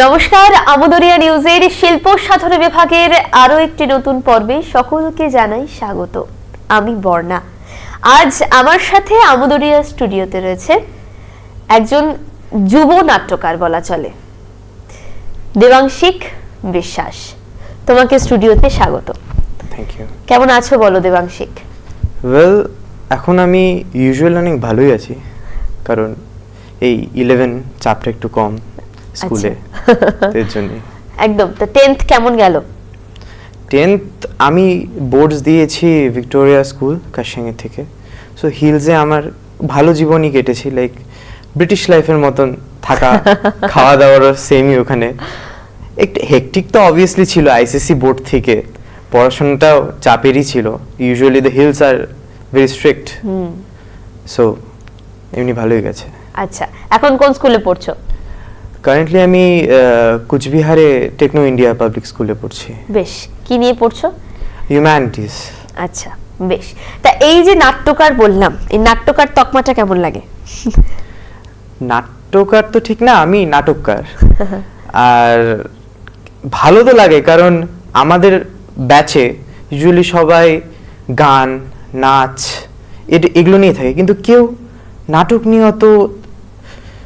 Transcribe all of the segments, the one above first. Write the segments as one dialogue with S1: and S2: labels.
S1: নমস্কার আমদরিয়া নিউজের শিল্প সাধনা বিভাগের আরও একটি নতুন পর্বে সকলকে জানাই স্বাগত। আমি বর্ণা। আজ আমার সাথে আমদরিয়া স্টুডিওতে রয়েছে একজন যুব নাট্যকার বলা চলে দেবাংশিক বিশ্বাস। তোমাকে স্টুডিওতে স্বাগত।
S2: থ্যাংক ইউ
S1: কেমন আছো বলো দেবাংশিক?
S2: ওয়েল এখন আমি ইউজুয়াল অনেক ভালোই আছি কারণ এই ইলেভেন চাপটা একটু কম স্কুলে। এর জন্যে
S1: একদম তো টেন্থ কেমন গেল?
S2: টেন্থ আমি বোর্ডস দিয়েছি ভিক্টোরিয়া স্কুল কাশিয়াঙ্গের থেকে। সো হিলসে আমার ভালো জীবনই কেটেছি লাইক ব্রিটিশ লাইফের মতন থাকা খাওয়া দাওয়ারও সেমই ওখানে। একটু হেকটিক তো অবভিয়াসলি ছিল আইসিসি বোর্ড থেকে। পড়াশোনাটাও চাপেরই ছিল। Usually the hills are very strict
S1: hmm.
S2: So এমনি ভালোই গেছে।
S1: আচ্ছা এখন কোন স্কুলে পড়ছো?
S2: কারেন্টলি আমি কুচবিহারে টেকনো ইন্ডিয়া পাবলিক স্কুলে পড়ছি।
S1: বেশ কি নিয়ে পড়ছো?
S2: হিউম্যানিটিস
S1: আচ্ছা বেশ। তা এই যে নাট্যকার বললাম এই নাট্যকার তকমাটা কেমন লাগে?
S2: নাট্যকার তো ঠিক না আমি নাটককার। আর ভালো তো লাগে কারণ আমাদের ব্যাচে ইউজুয়ালি সবাই গান নাচ এগুলো নিয়ে থাকে। কিন্তু কেউ নাটক নিয়ে অত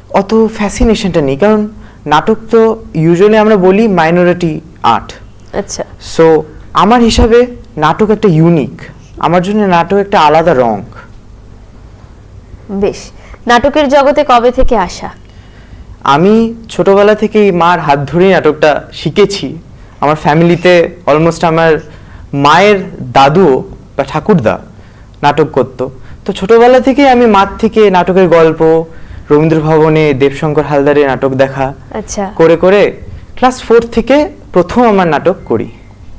S2: অত ফ্যাসিনেশনটা নেই কারণ নাটক তো ইউজুয়ালি আমরা বলি মাইনরিটি আর্ট
S1: আচ্ছা।
S2: সো আমার হিসাবে নাটক একটা ইউনিক আমার জন্য নাটক একটা আলাদা রং
S1: বেশ। নাটকের জগতে কবে থেকে আসা?
S2: আমি ছোটবেলা থেকেই মার হাত ধরেই নাটকটা শিখেছি। আমার ফ্যামিলিতে অলমোস্ট আমার মায়ের দাদু বা ঠাকুরদা নাটক করতো। তো ছোটবেলা থেকেই আমি মার থেকে নাটকের গল্প রবীন্দ্র ভবনে দেবশঙ্কর হালদারের নাটক দেখা।
S1: আচ্ছা।
S2: করে করে ক্লাস ফোর থেকে প্রথম আমার নাটক করি।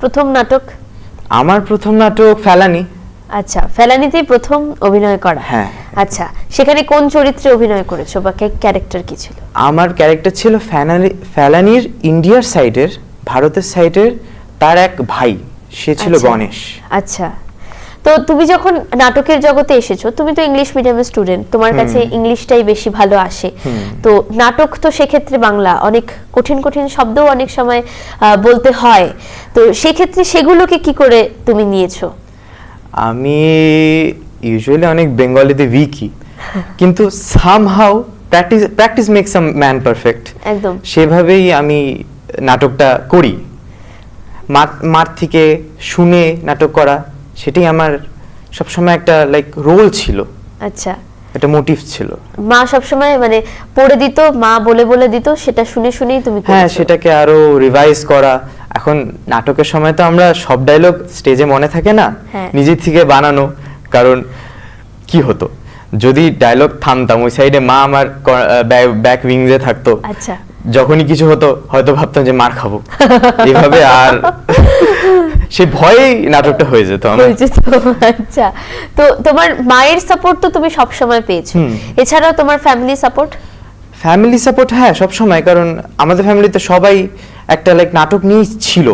S1: প্রথম নাটক?
S2: আমার প্রথম নাটক ফেলানি।
S1: আচ্ছা ফেলানিতেই প্রথম অভিনয় করা।
S2: হ্যাঁ।
S1: আচ্ছা সেখানে কোন চরিত্রে অভিনয় করেছ বা ক্যারেক্টার কি ছিল?
S2: আমার ক্যারেক্টার ছিল ফ্যানালি ফেলানির ইন্ডিয়ার সাইডের ভারতের সাইডের তার এক ভাই সে ছিল
S1: আচ্ছা।
S2: গণেশ।
S1: আচ্ছা। তো তুমি যখন নাটকের জগতে এসেছ তুমি তো ইংলিশ মিডিয়ামের স্টুডেন্ট তোমার কাছে ইংলিশটাই বেশি ভালো আসে। তো নাটক তো সেক্ষেত্রে বাংলা অনেক কঠিন কঠিন শব্দও অনেক সময় বলতে হয়। তো সেক্ষেত্রে সেগুলোকে কি করে তুমি নিয়েছো?
S2: আমি ইউজুয়ালি অনেক বেঙ্গলিতে উইকি কিন্তু somehow practice practice makes a man perfect
S1: একদম।
S2: সেভাবেই আমি নাটকটা করি। মার থেকে শুনে নাটক করা। সেটাই আমার সবসময় একটা লাইক রোল ছিল।
S1: আচ্ছা।
S2: একটা মোটিভ ছিল।
S1: মা সবসময় মানে পড়ে দিত মা বলে বলে দিত সেটা শুনে শুনেই তুমি
S2: হ্যাঁ সেটাকে আরও রিভাইজ করা। এখন নাটকের সময় তো আমরা সব ডায়লগ স্টেজে মনে থাকে না
S1: হ্যাঁ।
S2: নিজের থেকে বানানো। কারণ কি হতো? যদি ডায়লগ থামতাম ওই সাইডে মা আমার ব্যাক উইংসে থাকতো।
S1: আচ্ছা।
S2: যখনই কিছু হতো হয়তো ভাবতাম যে মার খাব। এভাবে আর সে ভয়েই নাটকটা হয়ে যেত আমার।
S1: আচ্ছা। তো তোমার মায়ের সাপোর্ট তো তুমি সব সময় পেয়েছ। এছাড়াও তোমার ফ্যামিলি সাপোর্ট
S2: ফ্যামিলি সাপোর্ট হ্যাঁ সব সময় কারণ আমাদের ফ্যামিলিতে সবাই একটা লাইক নাটক নিয়েই ছিল।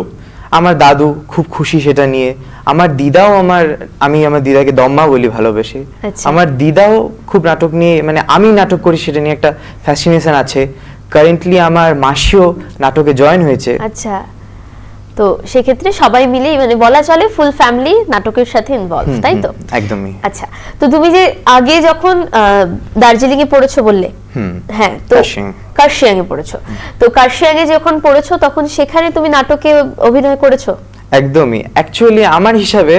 S2: আমার দাদু খুব খুশি সেটা নিয়ে। আমার দিদাও আমার আমি আমার দিদাকে দম্মা বলি ভালোবেসে।
S1: আচ্ছা।
S2: আমার দিদাও খুব নাটক নিয়ে মানে আমি নাটক করি সেটা নিয়ে একটা ফ্যাসিনেশন আছে। কারেন্টলি আমার মাসিও নাটকে জয়েন হয়েছে।
S1: আচ্ছা তো সেক্ষেত্রে সবাই মিলেই মানে বলা চলে ফুল ফ্যামিলি নাটকের সাথে ইনভলভ তাই তো?
S2: একদমই।
S1: আচ্ছা তো তুমি যে আগে যখন দার্জিলিং এ পড়েছো বললে? হ্যাঁ তো
S2: কার্শিয়াং।
S1: কার্শিয়াং এ পড়েছো তো কার্শিয়াং এ যখন পড়েছো তখন সেখানে তুমি নাটকে অভিনয় করেছ?
S2: একদমই। অ্যাকচুয়ালি আমার হিসাবে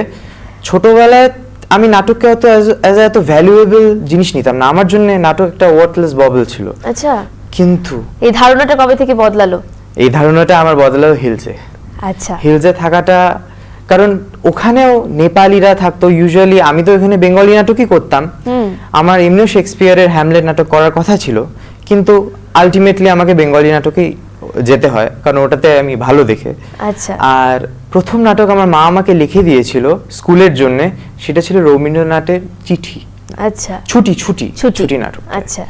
S2: ছোটবেলায় আমি নাটককে অত অ্যাজ এত ভ্যালুয়েবল জিনিস নিতাম না। আমার জন্য নাটক একটা ওয়ার্থলেস ববল ছিল।
S1: আচ্ছা।
S2: কিন্তু
S1: এই ধারণাটা কবে থেকে বদলালো?
S2: এই ধারণাটা আমার বদলালো হিলসে
S1: আচ্ছা।
S2: হিলসে থাকাটা কারণ ওখানেও নেপালিরা থাকতো। ইউজুয়ালি আমি তো এখানে বেঙ্গলি নাটকই করতাম। আমার এমনিও শেক্সপিয়ারের হ্যামলেট নাটক করার কথা ছিল। কিন্তু আলটিমেটলি আমাকে বেঙ্গলি নাটকেই যেতে হয় কারণ ওটাতে আমি ভালো দেখে।
S1: আচ্ছা।
S2: আর প্রথম নাটক আমার মা আমাকে লিখে দিয়েছিল স্কুলের জন্য। সেটা ছিল রবীন্দ্রনাথের চিঠি।
S1: আচ্ছা।
S2: ছুটি ছুটি
S1: ছুটি।
S2: ছুটি নাটক।
S1: আচ্ছা।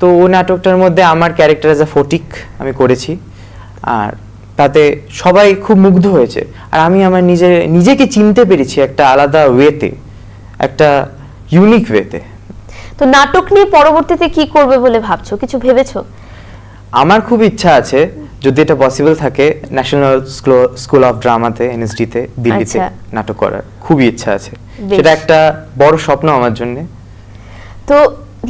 S2: তো ও নাটকটার মধ্যে আমার ক্যারেক্টার এজ আ ফটিক আমি করেছি। আর তাতে সবাই খুব মুগ্ধ হয়েছে। আর আমি আমার নিজে নিজেকে চিনতে পেরেছি একটা আলাদা ওয়েতে একটা ইউনিক ওয়েতে
S1: তো নাটক নিয়ে পরবর্তীতে কি করবে বলে ভাবছ? কিছু ভেবেছো?
S2: আমার খুব ইচ্ছা আছে যদি এটা পসিবল থাকে ন্যাশনাল স্কুল অফ ড্রামাতে এনএসডিতে দিল্লিতে
S1: আচ্ছা।
S2: নাটক করার। খুবই ইচ্ছা আছে। সেটা একটা বড় স্বপ্ন আমার জন্য।
S1: তো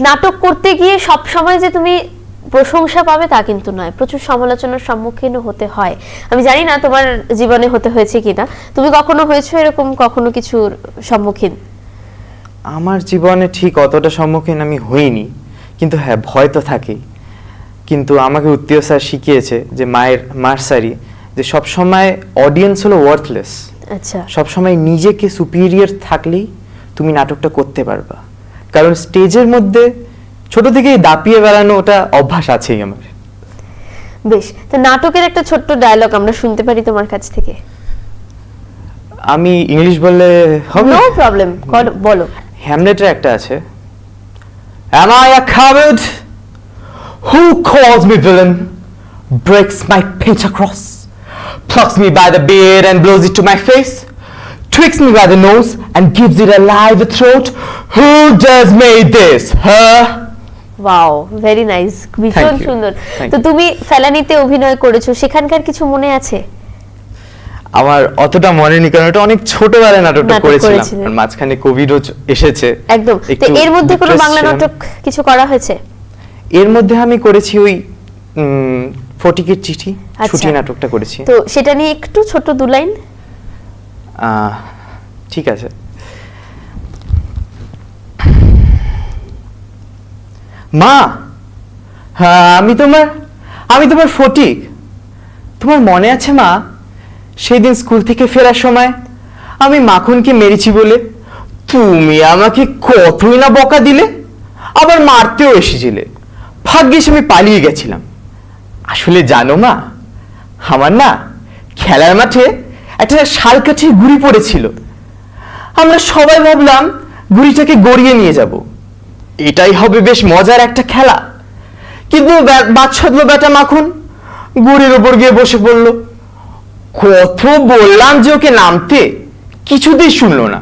S1: নাটক করতে গিয়ে সব সময় যে তুমি প্রশংসা পাবে তা কিন্তু নয়। প্রচুর সমালোচনার সম্মুখীন হতে হয়। আমি জানি না তোমার জীবনে হতে হয়েছে কিনা। তুমি কখনো হয়েছো এরকম কখনো কিছুর সম্মুখীন?
S2: আমার জীবনে ঠিক অতটা সম্মুখীন আমি হইনি। কিন্তু হ্যাঁ ভয় তো থাকেই কিন্তু আমাকে উত্তীয় স্যার শিখিয়েছে যে মায়ের মার্সারি যে সবসময় অডিয়েন্স হলো ওয়ার্থলেস
S1: আচ্ছা।
S2: সবসময় নিজেকে সুপিরিয়র থাকলেই তুমি নাটকটা করতে পারবা। কারণ স্টেজের মধ্যে ছোট থেকেই দাপিয়ে বেড়ানো ওটা অভ্যাস আছেই আমার।
S1: বেশ তো নাটকের একটা ছোট্ট ডায়লগ আমরা শুনতে পারি তোমার কাছ থেকে।
S2: আমি ইংলিশ বললে হবে?
S1: নো প্রবলেম বলো।
S2: হ্যামলেটের একটা আছে। Am I a coward? Who calls me villain? Breaks my pitch across, plucks me by the beard and blows it to my face, tricks me by the nose and gives it a live throat. Who does made this? Huh?
S1: Wow very nice ভীষণ. সুন্দর তো. তুমি ফেলানিতে অভিনয় করেছ সেখানকার কিছু মনে আছে
S2: আমার অতটা মনে নেই কারণ ওটা অনেক ছোটবেলায় নাটকটা
S1: নাটক
S2: করেছিলাম মাঝখানে কোভিডও এসেছে
S1: একদম তো এর মধ্যে কোনো বাংলা নাটক কিছু করা হয়েছে
S2: এর মধ্যে আমি করেছি ওই ফটিকের চিঠি
S1: আচ্ছা।
S2: ছুটি নাটকটা করেছি
S1: তো সেটা নিয়ে একটু ছোট দু লাইন
S2: ঠিক আছে। মা হ্যাঁ আমি তোমার আমি তোমার ফটিক। তোমার মনে আছে মা সেই দিন স্কুল থেকে ফেরার সময় আমি মাখনকে মেরেছি বলে তুমি আমাকে কতই না বকা দিলে, আবার মারতেও এসেছিলে। ভাগ্যিস আমি পালিয়ে গেছিলাম। আসলে জানো মা, আমার না খেলার মাঠে একটা শালকাঠির গুড়ি পড়েছিল। আমরা সবাই ভাবলাম গুড়িটাকে গড়িয়ে নিয়ে যাব। এটাই হবে বেশ মজার একটা খেলা। কিন্তু বাচ্চাদলো বেটা মাখন গুড়ির ওপর গিয়ে বসে পড়ল। কত বললাম যে ওকে নামতে, কিছুতেই শুনলো না।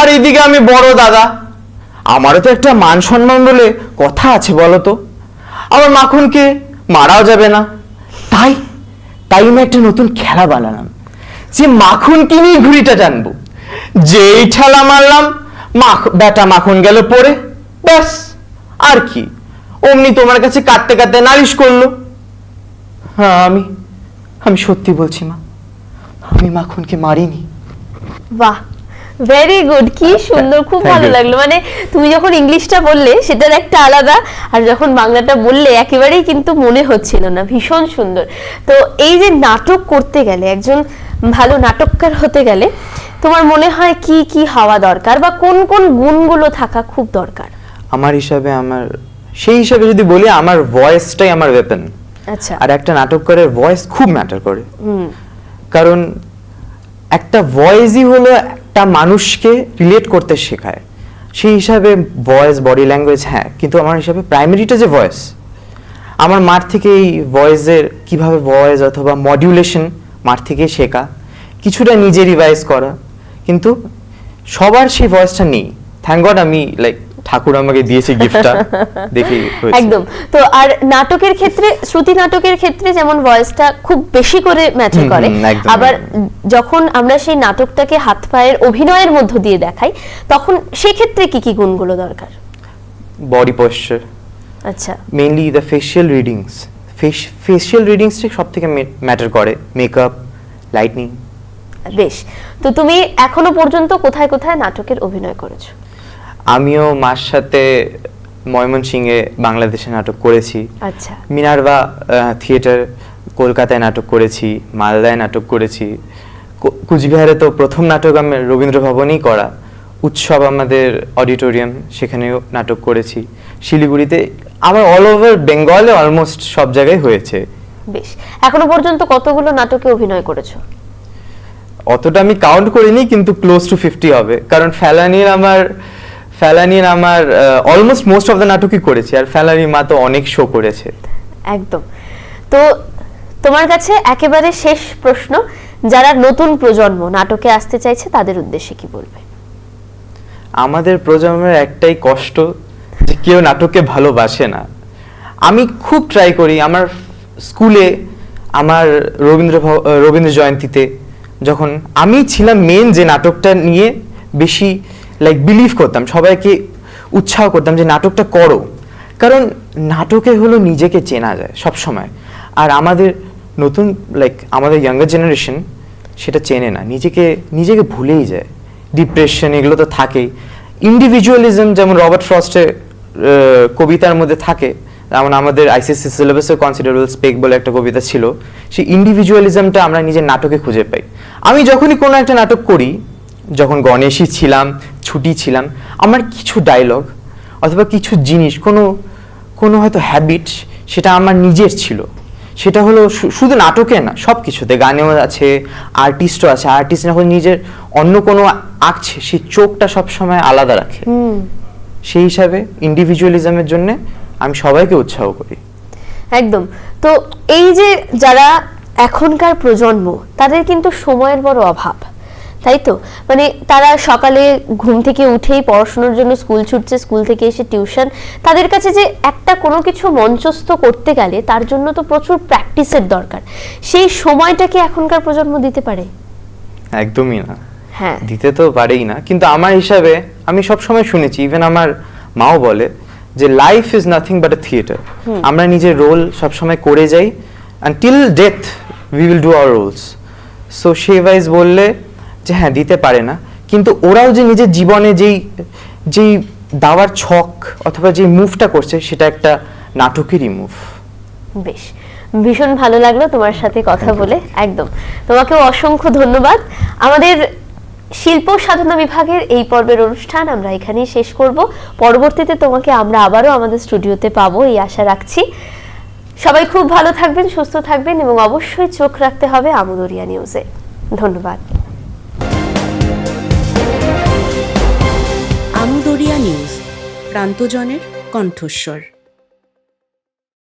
S2: আর এদিকে আমি বড় দাদা, আমারও তো একটা মান সম্মান বলে কথা আছে বলো তো। আমার মাখনকে মারাও যাবে না। তাই তাই আমি একটা নতুন খেলা বানালাম। যে মাখনকে নিয়ে ঘুড়িটা টানবো। যেই ঠেলা মারলাম মাখ বেটা মাখন গেল পড়ে। ব্যাস আর কি। অমনি তোমার কাছে কাঁদতে কাঁদতে নালিশ করল। হ্যাঁ আমি আমি সত্যি বলছি মা। আমি মাখনকে মারিনি।
S1: বাহ ভেরি গুড কি সুন্দর খুব ভালো লাগল। মানে তুমি যখন ইংলিশটা বললে সেটার একটা আলাদা আর যখন বাংলাটা বললে একেবারেই কিন্তু মনে হচ্ছিল না। ভীষণ সুন্দর। তো এই যে নাটক করতে গেলে একজন ভালো নাটককার হতে গেলে তোমার মনে হয় কি কি হওয়া দরকার বা কোন কোন গুণগুলো থাকা খুব দরকার?
S2: আমার হিসাবে আমার সেই হিসাবে যদি বলি আমার ভয়েসটাই আমার ওয়েপন
S1: আচ্ছা।
S2: আর একটা নাটককারের ভয়েস খুব ম্যাটার করে। কারণ একটা ভয়েসই হলো একটা মানুষকে রিলেট করতে শেখায়। সেই হিসাবে ভয়েস বডি ল্যাঙ্গুয়েজ হ্যাঁ কিন্তু আমার হিসাবে প্রাইমারিটা যে ভয়েস আমার মার থেকে এই ভয়েসের কীভাবে ভয়েস অথবা মডিউলেশন মার থেকে শেখা কিছুটা নিজে রিভাইজ করা কিন্তু সবার সেই ভয়েসটা নেই। থ্যাংক গড আমি লাইক ঠাকুর আমাকে দিয়েছে গিফটটা দেখি
S1: একদম। তো আর নাটকের ক্ষেত্রে শ্রুতি নাটকের ক্ষেত্রে যেমন ভয়েসটা খুব বেশি করে ম্যাটার
S2: হুম,
S1: করে আবার যখন আমরা সেই নাটকটাকে হাত পায়ের অভিনয়ের মধ্য দিয়ে দেখাই তখন সেক্ষেত্রে কি কি গুণগুলো দরকার?
S2: বডি পশ্চার
S1: আচ্ছা।
S2: Mainly the facial readings facial রিডিংসটা সব থেকে ম্যাটার করে। মেকআপ লাইটনিং
S1: বেশ। তো তুমি এখনও পর্যন্ত কোথায় কোথায় নাটকের অভিনয় করেছ?
S2: আমিও মার সাথে ময়মনসিংহে বাংলাদেশে নাটক করেছি।
S1: আচ্ছা।
S2: মিনারবা থিয়েটার কলকাতায় নাটক করেছি মালদায় নাটক করেছি। কুচবিহারে তো প্রথম নাটক আমি রবীন্দ্র ভবনেই করা। উৎসব আমাদের অডিটোরিয়াম সেখানেও নাটক করেছি। শিলিগুড়িতে আমার অল ওভার বেঙ্গলে অলমোস্ট সব জায়গায় হয়েছে।
S1: বেশ এখনও পর্যন্ত কতগুলো নাটকে অভিনয় করেছ?
S2: অতটা আমি কাউন্ট করিনি কিন্তু ক্লোজ টু ফিফটি হবে। কারণ ফেলানির আমার ফেলানির আমার অলমোস্ট মোস্ট অফ দ্য নাটকই করেছি আর ফেলানি মা তো অনেক শো করেছে।
S1: একদম। তো তোমার কাছে একেবারে শেষ প্রশ্ন যারা নতুন প্রজন্ম নাটকে আসতে চাইছে তাদের উদ্দেশ্যে কি বলবে?
S2: আমাদের প্রজন্মের একটাই কষ্ট যে কেউ নাটককে ভালোবাসে না। আমি খুব ট্রাই করি আমার স্কুলে আমার রবীন্দ্র রবীন্দ্র জয়ন্তীতে যখন আমি ছিলাম মেন যে নাটকটা নিয়ে বেশি লাইক বিলিভ করতাম, সবাইকে উৎসাহ করতাম যে নাটকটা করো। কারণ নাটকে হলো নিজেকে চেনা যায় সব সময় আর আমাদের নতুন লাইক আমাদের ইয়াঙ্গার জেনারেশন সেটা চেনে না। নিজেকে নিজেকে ভুলেই যায়। ডিপ্রেশন এগুলো তো থাকেই। ইন্ডিভিজুয়ালিজম যেমন রবার্ট ফ্রস্টের কবিতার মধ্যে থাকে। যেমন আমাদের আইসিএসসি সিলেবাসে কনসিডারেবল স্পেক বলে একটা কবিতা ছিল। সেই ইন্ডিভিজুয়ালিজমটা আমরা নিজের নাটকে খুঁজে পাই। আমি যখনই কোনো একটা নাটক করি, যখন গণেশই ছিলাম, ছুটি ছিলাম, আমার কিছু ডায়লগ অথবা কিছু জিনিস, কোনো কোনো হয়তো হ্যাবিট সেটা আমার নিজের ছিল। সেটা হলো শুধু নাটকে না সব কিছুতে গানেও আছে আর্টিস্টও আছে। আর্টিস্ট যখন নিজের অন্য কোনো আঁকছে, সেই চোখটা সবসময় আলাদা রাখে। সেই হিসাবে ইন্ডিভিজুয়ালিজমের জন্য আমি সবাইকে উৎসাহ করি।
S1: একদম। তো এই যে যারা এখনকার প্রজন্ম তাদের কিন্তু সময়ের বড় অভাব তাই তো? মানে তারা সকালে ঘুম থেকে উঠেই পড়াশোনার জন্য স্কুল ছুটছে স্কুল থেকে এসে টিউশন তাদের কাছে যে একটা কোনো কিছু মঞ্চস্থ করতে গেলে তার জন্য তো প্রচুর প্র্যাকটিসের দরকার। সেই সময়টাকে এখনকার প্রজন্ম দিতে পারে?
S2: একদমই না। দিতে তো পারেই না। কিন্তু আমার হিসাবে আমি সব সময় শুনেছি ইভেন আমার মাও বলে যে life is nothing but a theatre আমরা নিজের রোল সবসময় করে যাই and till death we will do our roles so say wise বললে যে হ্যাঁ দিতে পারে না। কিন্তু ওরাও যে নিজের জীবনে যেই যেই দাওয়ার ছক অথবা যে মুভটা করছে সেটা একটা নাটকেরই মুভ
S1: বেশ। ভীষণ ভালো লাগল তোমার সাথে কথা বলে একদম। তোমাকেও অসংখ্য ধন্যবাদ। আমাদের শিল্প সাধনা বিভাগের এই পর্বের অনুষ্ঠান আমরা এখানেই শেষ করব। পরবর্তীতে তোমাকে আমরা আবারও আমাদের স্টুডিওতে পাবো, এই আশা রাখছি। সবাই খুব ভালো থাকবেন, সুস্থ থাকবেন এবং অবশ্যই চোখ রাখতে হবে আমদরিয়া নিউজে। ধন্যবাদ।
S3: আমদরিয়া নিউজ, প্রান্তজনের কণ্ঠস্বর।